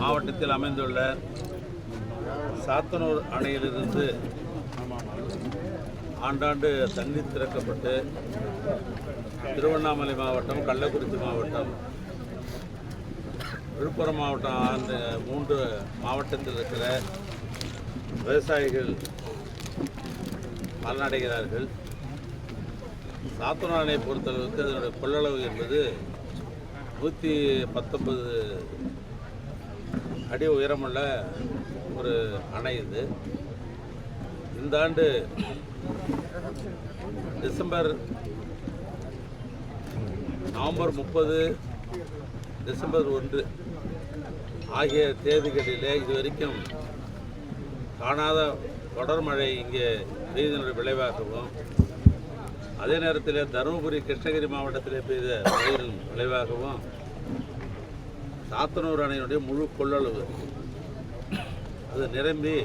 மாவட்டத்தில் அமைந்துள்ள சாத்தனூர் அணையிலிருந்து ஆண்டாண்டு தண்ணீர் திறக்கப்பட்டு திருவண்ணாமலை மாவட்டம் கள்ளக்குறிச்சி மாவட்டம் விழுப்புரம் மாவட்டம் அந்த மூன்று மாவட்டத்தில் இருக்கிற விவசாயிகள் பலனடைகிறார்கள். சாத்தனானை பொறுத்தளவுக்கு அதனுடைய கொள்ளளவு என்பது நூற்றி பத்தொன்பது அடி உயரமுள்ள ஒரு அணை இது. இந்த ஆண்டு டிசம்பர் நவம்பர் முப்பது டிசம்பர் ஒன்று ஆகிய தேதிகளிலே இதுவரைக்கும் காணாத தொடர் மழை இங்கே பெய்தனுடைய விளைவாகவும் அதே நேரத்தில் தருமபுரி கிருஷ்ணகிரி மாவட்டத்தில் பெய்த மழையின் விளைவாகவும் சாத்தனூர் அணையினுடைய முழு கொள்ளளவு அது நிரம்பி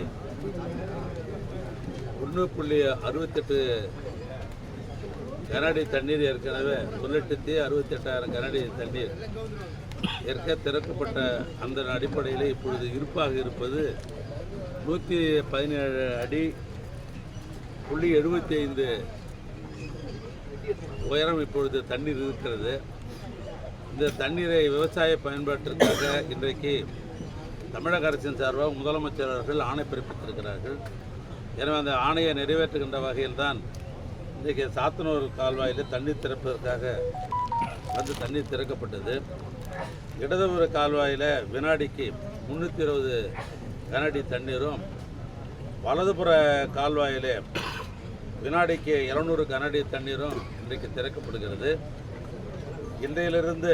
ஒன்று புள்ளி அறுபத்தெட்டு கனடி தண்ணீர் ஏற்கனவே ஒரு லட்சத்தி அறுபத்தெட்டாயிரம் கனடி தண்ணீர் ஏற்க திறக்கப்பட்ட அந்த அடிப்படையில் இப்பொழுது இருப்பாக இருப்பது நூற்றி பதினேழு அடி புள்ளி எழுபத்தி ஐந்து உயரம் இப்பொழுது தண்ணீர் இருக்கிறது. இந்த தண்ணீரை விவசாய பயன்பாட்டிற்காக இன்றைக்கு தமிழக அரசின் சார்பாக முதலமைச்சர் அவர்கள் ஆணை பிறப்பித்திருக்கிறார்கள். எனவே அந்த ஆணையை நிறைவேற்றுகின்ற வகையில் தான் இன்றைக்கு சாத்தனூர் கால்வாயில் தண்ணீர் திறப்பதற்காக வந்து தண்ணீர் திறக்கப்பட்டது. இடதுபுற கால்வாயில் வினாடிக்கு முந்நூற்றி இருபது கனடி தண்ணீரும் வலதுபுற கால்வாயிலே வினாடிக்கு இருநூறு கனஅடி தண்ணீரும் இன்றைக்கு திறக்கப்படுகிறது. இன்றையிலிருந்து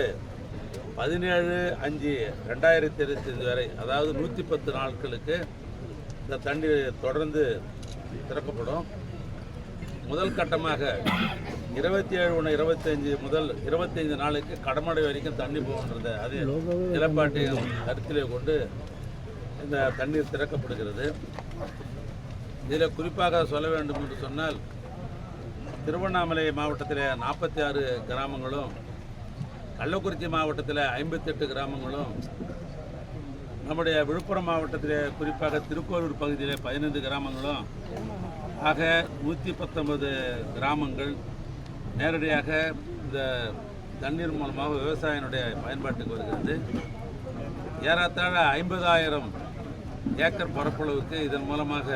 பதினேழு அஞ்சு ரெண்டாயிரத்தி இருபத்தஞ்சு வரை அதாவது நூற்றி பத்து நாட்களுக்கு இந்த தண்ணீர் தொடர்ந்து திறக்கப்படும். முதல் கட்டமாக இருபத்தி ஏழு ஒன்று இருபத்தஞ்சி முதல் இருபத்தைந்து நாளுக்கு கடமடை வரைக்கும் தண்ணி போகின்றது அது நிலப்பாட்டையும் கருத்திலே கொண்டு இந்த தண்ணீர் திறக்கப்படுகிறது. இதில் குறிப்பாக சொல்ல வேண்டும் என்று சொன்னால் திருவண்ணாமலை மாவட்டத்தில் நாற்பத்தி ஆறு கிராமங்களும் கள்ளக்குறிச்சி மாவட்டத்தில் ஐம்பத்தெட்டு கிராமங்களும் நம்முடைய விழுப்புரம் மாவட்டத்தில் குறிப்பாக திருக்கோளூர் பகுதியில் பதினைந்து கிராமங்களும் ஆக நூற்றி பத்தொன்பது கிராமங்கள் நேரடியாக இந்த தண்ணீர் மூலமாக விவசாயினுடைய பயன்பாட்டுக்கு வருகிறது. ஏறத்தாழ ஐம்பதாயிரம் ஏக்கர் பரப்பளவுக்கு இதன் மூலமாக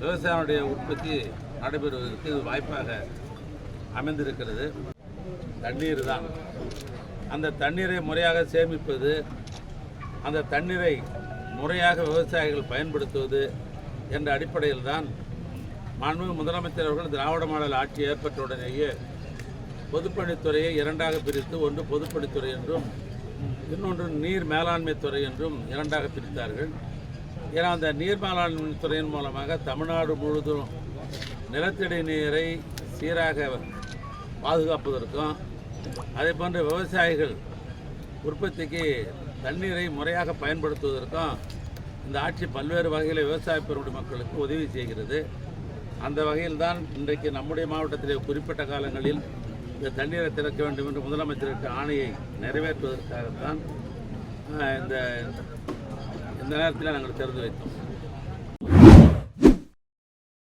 விவசாயினுடைய உற்பத்தி நடைபெறுவதற்கு இது வாய்ப்பாக அமைந்திருக்கிறது. தண்ணீர் தான். அந்த தண்ணீரை முறையாக சேமிப்பது அந்த தண்ணீரை முறையாக விவசாயிகள் பயன்படுத்துவது என்ற அடிப்படையில் தான் மாண்புமிகு முதலமைச்சர் அவர்கள் திராவிட மாடல் ஆட்சி ஏற்பட்டவுடனேயே பொதுப்பணித்துறையை இரண்டாக பிரித்து ஒன்று பொதுப்பணித்துறை என்றும் இன்னொன்று நீர் மேலாண்மை துறை என்றும் இரண்டாக பிரித்தார்கள். ஏன்னா அந்த நீர் மேலாண்மை துறையின் மூலமாக தமிழ்நாடு முழுவதும் நிலத்தடி நீரை சீராக பாதுகாப்பதற்கும் அதே போன்று விவசாயிகள் உற்பத்திக்கு தண்ணீரை முறையாக பயன்படுத்துவதற்கும் இந்த ஆட்சி பல்வேறு வகையில் விவசாய பெருமுடி மக்களுக்கு உதவி செய்கிறது. அந்த வகையில் தான் இன்றைக்கு நம்முடைய மாவட்டத்திலே குறிப்பிட்ட காலங்களில் இந்த தண்ணீரை திறக்க வேண்டும் என்று முதலமைச்சருக்கு ஆணையை நிறைவேற்றுவதற்காகத்தான் இந்த இந்த நேரத்தில் நாங்கள் திறந்து வைத்தோம்.